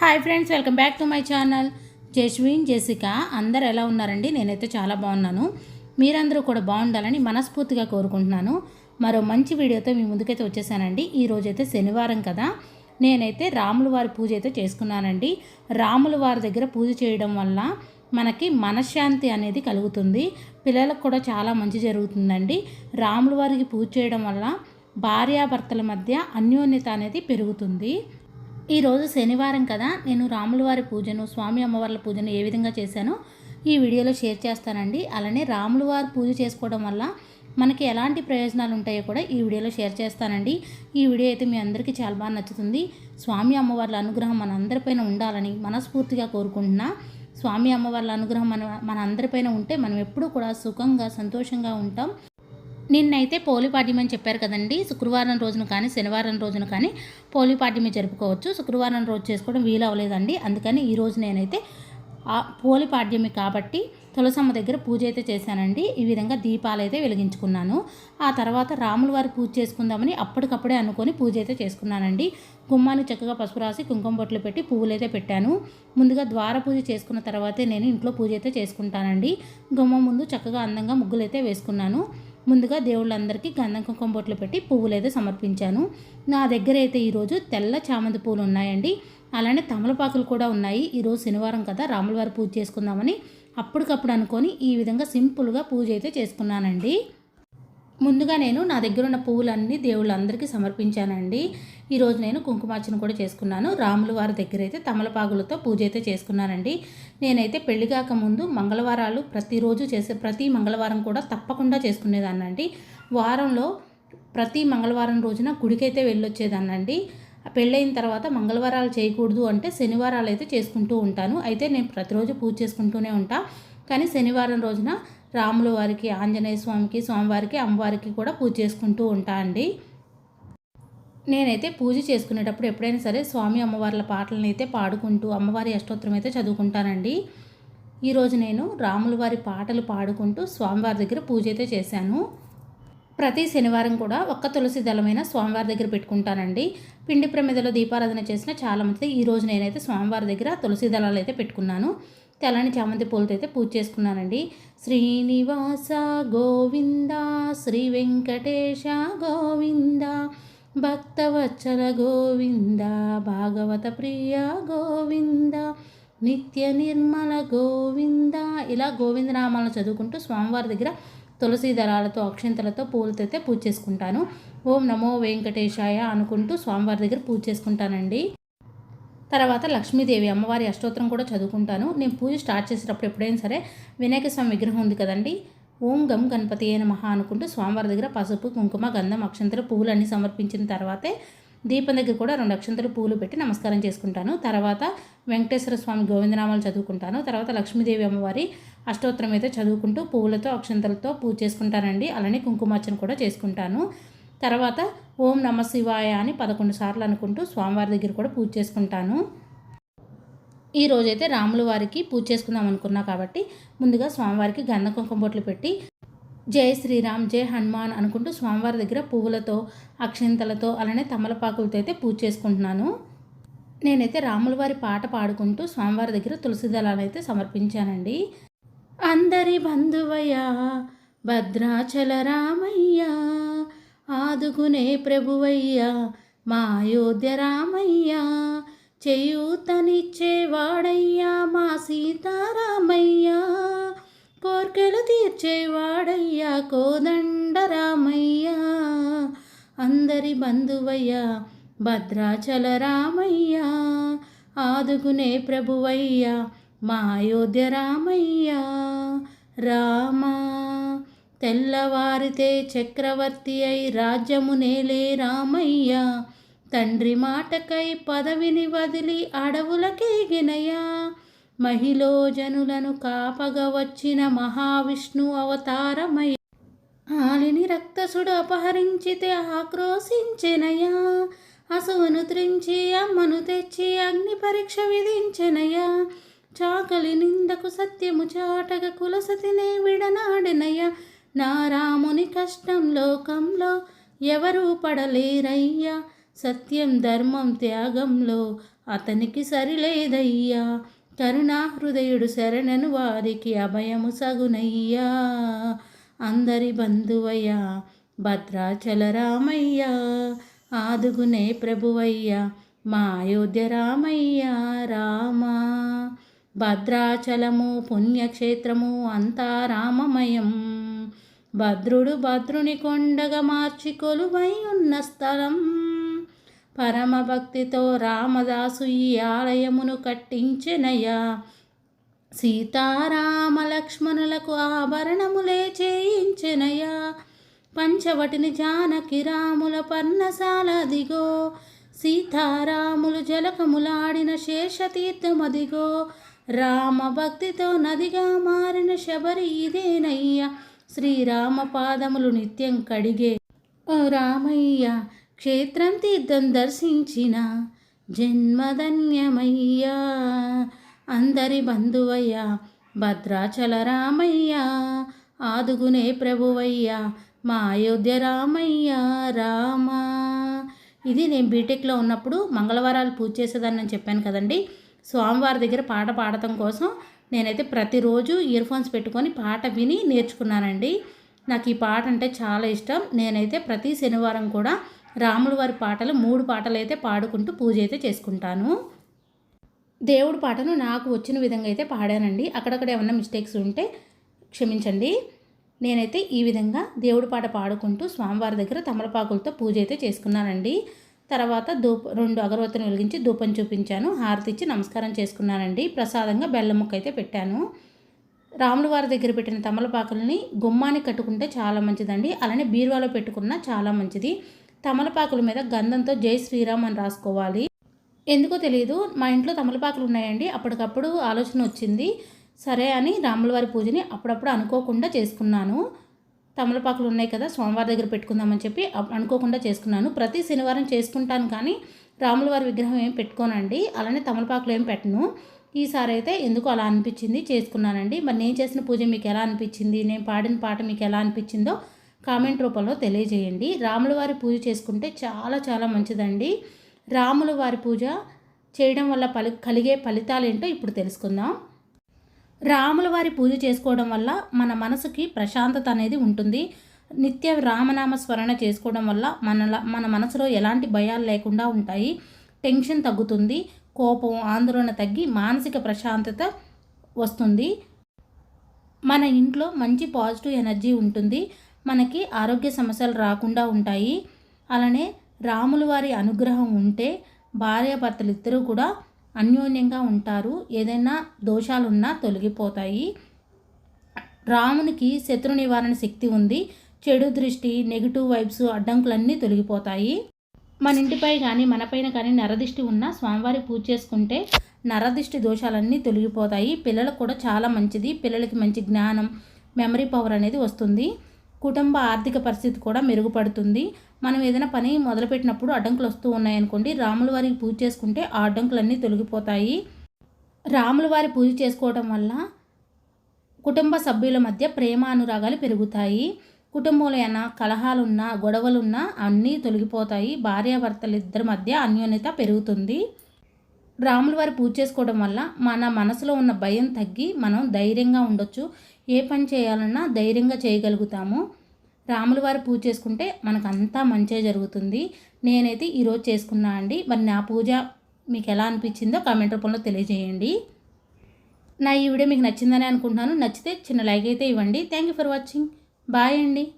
Hi friends welcome back to my channel. Jaswin Jessica అందరు ఎలా ఉన్నారండి? నేనైతే చాలా బాగున్నాను. మీరందరూ కూడా బాగుండాలని మనస్ఫూర్తిగా కోరుకుంటున్నాను. మరో మంచి వీడియోతో మీ ముందుకైతే వచ్చేసానండి. ఈ రోజైతే శనివారం కదా. నేనైతే రాముల వారి పూజ అయితే చేసుకున్నానండి. రాముల వారి దగ్గర పూజ చేయడం వల్ల మనకి మనశ్శాంతి అనేది కలుగుతుంది. పిల్లలకు కూడా చాలా మంచి జరుగుతుందండి. రాముల వారికి పూజ చేయడం వల్ల భార్యాభర్తల మధ్య అన్యోన్యత అనేది పెరుగుతుంది. ఈరోజు శనివారం కదా నేను రాములవారి పూజను స్వామి అమ్మవార్ల పూజను ఏ విధంగా చేశానో ఈ వీడియోలో షేర్ చేస్తానండి. అలానే రాములవారి పూజ చేసుకోవడం వల్ల మనకి ఎలాంటి ప్రయోజనాలు ఉంటాయో కూడా ఈ వీడియోలో షేర్ చేస్తానండి. ఈ వీడియో అయితే మీ అందరికీ చాలా బాగా నచ్చుతుంది. స్వామి అమ్మవార్ల అనుగ్రహం మన అందరిపైన ఉండాలని మనస్ఫూర్తిగా కోరుకుంటున్నా. స్వామి అమ్మవార్ల అనుగ్రహం మన మన అందరిపైన ఉంటే మనం ఎప్పుడూ కూడా సుఖంగా సంతోషంగా ఉంటాం. నిన్నైతే పోలిపాడ్యం అని చెప్పారు కదండి. శుక్రవారం రోజున కానీ శనివారం రోజున కానీ పోలిపాడ్యమి జరుపుకోవచ్చు. శుక్రవారం రోజు చేసుకోవడం వీలు అవ్వలేదండి. అందుకని ఈ రోజు నేనైతే ఆ పోలిపాడ్యమి కాబట్టి తులసమ్మ దగ్గర పూజ అయితే చేశానండి. ఈ విధంగా దీపాలు అయితే వెలిగించుకున్నాను. ఆ తర్వాత రాముల వారి పూజ చేసుకుందామని అప్పటికప్పుడే అనుకొని పూజ అయితే చేసుకున్నానండి. గుమ్మాన్ని చక్కగా పసుపు రాసి కుంకుమ బొట్లు పెట్టి పువ్వులు అయితే పెట్టాను. ముందుగా ద్వార పూజ చేసుకున్న తర్వాతే నేను ఇంట్లో పూజ అయితే చేసుకుంటానండి. గుమ్మం ముందు చక్కగా అందంగా ముగ్గులు అయితే వేసుకున్నాను. ముందుగా దేవుళ్ళందరికీ గంధం కుంకుమ బొట్లు పెట్టి పువ్వులు అయితే సమర్పించాను. నా దగ్గర అయితే ఈరోజు తెల్ల చామంతి పూలు ఉన్నాయండి. అలానే తమలపాకులు కూడా ఉన్నాయి. ఈరోజు శనివారం కదా రాములవారి పూజ చేసుకుందామని అప్పటికప్పుడు అనుకొని ఈ విధంగా సింపుల్గా పూజ అయితే చేసుకున్నానండి. ముందుగా నేను నా దగ్గర ఉన్న పువ్వులన్నీ దేవుళ్ళందరికీ సమర్పించానండి. ఈరోజు నేను కుంకుమార్చన కూడా చేసుకున్నాను. రాముల వారి దగ్గర అయితే తమలపాకులతో పూజ అయితే చేసుకున్నానండి. నేనైతే పెళ్ళి కాక ముందు మంగళవారాలు ప్రతిరోజు చేసే ప్రతి మంగళవారం కూడా తప్పకుండా చేసుకునేదాన్నండి. వారంలో ప్రతి మంగళవారం రోజున గుడికైతే వెళ్ళొచ్చేదాన్నండి. పెళ్ళైన తర్వాత మంగళవారాలు చేయకూడదు అంటే శనివారాలు అయితే చేసుకుంటూ ఉంటాను. అయితే నేను ప్రతిరోజు పూజ చేసుకుంటూనే ఉంటా. కానీ శనివారం రోజున రాముల వారికి ఆంజనేయ స్వామికి స్వామివారికి అమ్మవారికి కూడా పూజ చేసుకుంటూ ఉంటా అండి. నేనైతే పూజ చేసుకునేటప్పుడు ఎప్పుడైనా సరే స్వామి అమ్మవార్ల పాటలను అయితే పాడుకుంటూ అమ్మవారి అష్టోత్తరం అయితే చదువుకుంటానండి ఈరోజు నేను రాముల వారి పాటలు పాడుకుంటూ స్వామివారి దగ్గర పూజ అయితే చేశాను. ప్రతి శనివారం కూడా ఒక్క తులసి దళమైన స్వామివారి దగ్గర పెట్టుకుంటానండి. పిండి ప్రమిదలో దీపారాధన చేసిన చాలా మంది ఈరోజు నేనైతే స్వామివారి దగ్గర తులసి దళాలు అయితే పెట్టుకున్నాను. తెల్లని చామంతి పూలతో అయితే పూజ చేసుకున్నానండి. శ్రీనివాస గోవింద శ్రీ వెంకటేశ గోవింద భక్తవత్సల గోవింద భాగవత ప్రియ గోవింద నిత్య నిర్మల గోవింద. ఇలా గోవిందనామాలను చదువుకుంటూ స్వామివారి దగ్గర తులసి దళాలతో అక్షంతలతో పూలతో అయితే పూజ చేసుకుంటాను. ఓం నమో వెంకటేశాయ అనుకుంటూ స్వామివారి దగ్గర పూజ చేసుకుంటానండి. తర్వాత లక్ష్మీదేవి అమ్మవారి అష్టోత్తరం కూడా చదువుకుంటాను. నేను పూజ స్టార్ట్ చేసేటప్పుడు ఎప్పుడైనా సరే వినాయక స్వామి విగ్రహం ఉంది కదండి ఓం గం గణపతి అయిన మహా అనుకుంటూ స్వామివారి దగ్గర పసుపు కుంకుమ గంధం అక్షంతర పువ్వులు సమర్పించిన తర్వాతే దీపం దగ్గర కూడా రెండు అక్షంతలు పూలు పెట్టి నమస్కారం చేసుకుంటాను. తర్వాత వెంకటేశ్వర స్వామి గోవిందనామాలు చదువుకుంటాను. తర్వాత లక్ష్మీదేవి అమ్మవారి అష్టోత్తరం అయితే చదువుకుంటూ పువ్వులతో అక్షంతలతో పూజ చేసుకుంటానండి. అలానే కుంకుమార్చన కూడా చేసుకుంటాను. తర్వాత ఓం నమ శివాయ అని పదకొండు సార్లు అనుకుంటూ స్వామివారి దగ్గర కూడా పూజ చేసుకుంటాను. ఈ రోజైతే రాముల వారికి పూజ చేసుకుందాం అనుకున్నా కాబట్టి ముందుగా స్వామివారికి గంధ కుంకుమ బొట్లు పెట్టి జై శ్రీరామ్ జై హనుమాన్ అనుకుంటూ స్వామివారి దగ్గర పువ్వులతో అక్షింతలతో అలానే తమలపాకులతో అయితే పూజ చేసుకుంటున్నాను. నేనైతే రాముల వారి పాట పాడుకుంటూ స్వామివారి దగ్గర తులసి దళాలు అయితే సమర్పించానండి. అందరి బంధువయ్య భద్రాచల రామయ్య ఆదుకునే ప్రభువయ్య మా అయోధ్య రామయ్య చేయూతనిచ్చేవాడయ్యా మా సీతారామయ్య. కోర్కెలు తీర్చేవాడయ్యా కోదండరామయ్యా. అందరి బంధువయ్యా భద్రాచల రామయ్యా. ఆదుకునే ప్రభువయ్య మా అయోధ్య రామయ్య. రామా తెల్లవారితే చక్రవర్తి అయి రాజ్యమునేలే రామయ్యా రామయ్య. తండ్రి మాటకై పదవిని వదిలి అడవులకేగినయా? మహిళో జనులను కాపగ వచ్చిన మహావిష్ణు అవతారమయ ఆలిని రక్తసుడు అపహరించితే ఆక్రోశించెనయా? అసువును త్రించి అమ్మను తెచ్చి అగ్ని పరీక్ష విధించెనయా? చాకలి నిందకు సత్యము చాటగ కులసతినే విడనాడినయ? నా రాముని కష్టం లోకంలో ఎవరూ పడలేరయ్యా. సత్యం ధర్మం త్యాగంలో అతనికి సరిలేదయ్యా. కరుణా హృదయుడు శరణను వారికి అభయము సగునయ్యా. అందరి బంధువయ్యా భద్రాచల రామయ్య ఆదుగునే ప్రభువయ్య మా అయోధ్య రామయ్య రామా. భద్రాచలము పుణ్యక్షేత్రము అంతా రామమయం. భద్రుడు భద్రుని కొండగా మార్చి కొలువై ఉన్న స్థలం. పరమభక్తితో రామదాసు ఈ ఆలయమును కట్టించెనయ్యా. సీతారామ లక్ష్మణులకు ఆభరణములే చేయించెనయ్యా. పంచవటిని జానకి రాముల పర్ణశాల దిగో సీతారాములు జలకములాడిన శేషతీర్థమదిగో. రామ భక్తితో నదిగా మారిన శబరి ఇదేనయ్యా. శ్రీరామ పాదములు నిత్యం కడిగే. ఓ రామయ్య క్షేత్రం తీర్థం దర్శించిన జన్మధన్యమయ్యా. అందరి బంధువయ్యా భద్రాచల రామయ్య ఆదుగునే ప్రభువయ్యా మా అయోధ్య రామయ్య రామా. ఇది నేను బీటెక్లో ఉన్నప్పుడు మంగళవారాలు పూజ చేసేదాన్ని చెప్పాను కదండి. స్వామివారి దగ్గర పాట పాడటం కోసం నేనైతే ప్రతిరోజు ఇయర్ ఫోన్స్ పెట్టుకొని పాట విని నేర్చుకున్నానండి. నాకు ఈ పాట అంటే చాలా ఇష్టం. నేనైతే ప్రతి శనివారం కూడా రాముడు వారి పాటలు మూడు పాటలు అయితే పాడుకుంటూ పూజ అయితే చేసుకుంటాను. దేవుడి పాటను నాకు వచ్చిన విధంగా అయితే పాడానండి. అక్కడక్కడ ఏమన్నా మిస్టేక్స్ ఉంటే క్షమించండి. నేనైతే ఈ విధంగా దేవుడి పాట పాడుకుంటూ స్వామివారి దగ్గర తమలపాకులతో పూజ అయితే చేసుకున్నానండి. తర్వాత ధూప రెండు అగరవత్తులు వెలిగించి ధూపం చూపించాను. హారతి ఇచ్చి నమస్కారం చేసుకున్నానండి. ప్రసాదంగా బెల్లం ముక్క అయితే పెట్టాను. రాముల వారి దగ్గర పెట్టిన తమలపాకులని గుమ్మానికి కట్టుకుంటే చాలా మంచిదండి. అలానే బీరువాలో పెట్టుకున్న చాలా మంచిది. తమలపాకుల మీద గంధంతో జై శ్రీరామ్ అని రాసుకోవాలి. ఎందుకో తెలియదు మా ఇంట్లో తమలపాకులు ఉన్నాయండి అప్పటికప్పుడు ఆలోచన వచ్చింది. సరే అని రాములవారి పూజని అప్పుడప్పుడు అనుకోకుండా చేసుకున్నాను. తమలపాకులు ఉన్నాయి కదా సోమవారం దగ్గర పెట్టుకుందామని చెప్పి అనుకోకుండా చేసుకున్నాను. ప్రతి శనివారం చేసుకుంటాను కానీ రాములవారి విగ్రహం ఏం పెట్టుకోనండి. అలానే తమలపాకులు ఏం పెట్టను. ఈసారి అయితే ఎందుకు అలా అనిపించింది చేసుకున్నానండి. మరి నేను చేసిన పూజ మీకు ఎలా అనిపించింది? నేను పాడిన పాట మీకు ఎలా అనిపించిందో కామెంట్ రూపంలో తెలియజేయండి. రాముల వారి పూజ చేసుకుంటే చాలా చాలా మంచిదండి. రాముల వారి పూజ చేయడం వల్ల ఫలి కలిగే ఫలితాలు ఏంటో ఇప్పుడు తెలుసుకుందాం. రాముల వారి పూజ చేసుకోవడం వల్ల మన మనసుకి ప్రశాంతత అనేది ఉంటుంది. నిత్య రామనామ స్మరణ చేసుకోవడం వల్ల మన మన మనసులో ఎలాంటి భయాలు లేకుండా ఉంటాయి. టెన్షన్ తగ్గుతుంది. కోపం ఆందోళన తగ్గి మానసిక ప్రశాంతత వస్తుంది. మన ఇంట్లో మంచి పాజిటివ్ ఎనర్జీ ఉంటుంది. మనకి ఆరోగ్య సమస్యలు రాకుండా ఉంటాయి. అలానే రాముల వారి అనుగ్రహం ఉంటే భార్యాభర్తలు ఇద్దరూ కూడా అన్యోన్యంగా ఉంటారు. ఏదైనా దోషాలున్నా తొలగిపోతాయి. రామునికి శత్రు నివారణ శక్తి ఉంది. చెడు దృష్టి నెగిటివ్ వైబ్స్ అడ్డంకులన్నీ తొలగిపోతాయి. మన ఇంటిపై కానీ మనపైన కానీ నరదిష్టి ఉన్న స్వామివారి పూజ చేసుకుంటే నరదిష్టి దోషాలన్నీ తొలగిపోతాయి. పిల్లలకు కూడా చాలా మంచిది. పిల్లలకి మంచి జ్ఞానం మెమరీ పవర్ అనేది వస్తుంది. కుటుంబ ఆర్థిక పరిస్థితి కూడా మెరుగుపడుతుంది. మనం ఏదైనా పని మొదలుపెట్టినప్పుడు అడ్డంకులు వస్తూ ఉన్నాయనుకోండి రాముల వారికి పూజ చేసుకుంటే ఆ అడ్డంకులన్నీ తొలగిపోతాయి. రాముల వారి పూజ చేసుకోవడం వల్ల కుటుంబ సభ్యుల మధ్య ప్రేమ అనురాగాలు పెరుగుతాయి. కుటుంబంలో ఏమైనా కలహాలున్నా గొడవలున్నా అన్నీ తొలగిపోతాయి. భార్యాభర్తలు ఇద్దరి మధ్య అన్యోన్యత పెరుగుతుంది. రాముల వారి పూజ చేసుకోవడం వల్ల మన మనసులో ఉన్న భయం తగ్గి మనం ధైర్యంగా ఉండొచ్చు. ఏ పని చేయాలన్నా ధైర్యంగా చేయగలుగుతాము. రాముల వారి పూజ చేసుకుంటే మనకు అంతా జరుగుతుంది. నేనైతే ఈరోజు చేసుకున్నా అండి. మరి నా పూజ మీకు ఎలా అనిపించిందో కామెంట్ రూపంలో తెలియజేయండి. నా ఈ వీడియో మీకు నచ్చిందని అనుకుంటున్నాను. నచ్చితే చిన్న లైక్ అయితే ఇవ్వండి. Thank you for watching bye అండి.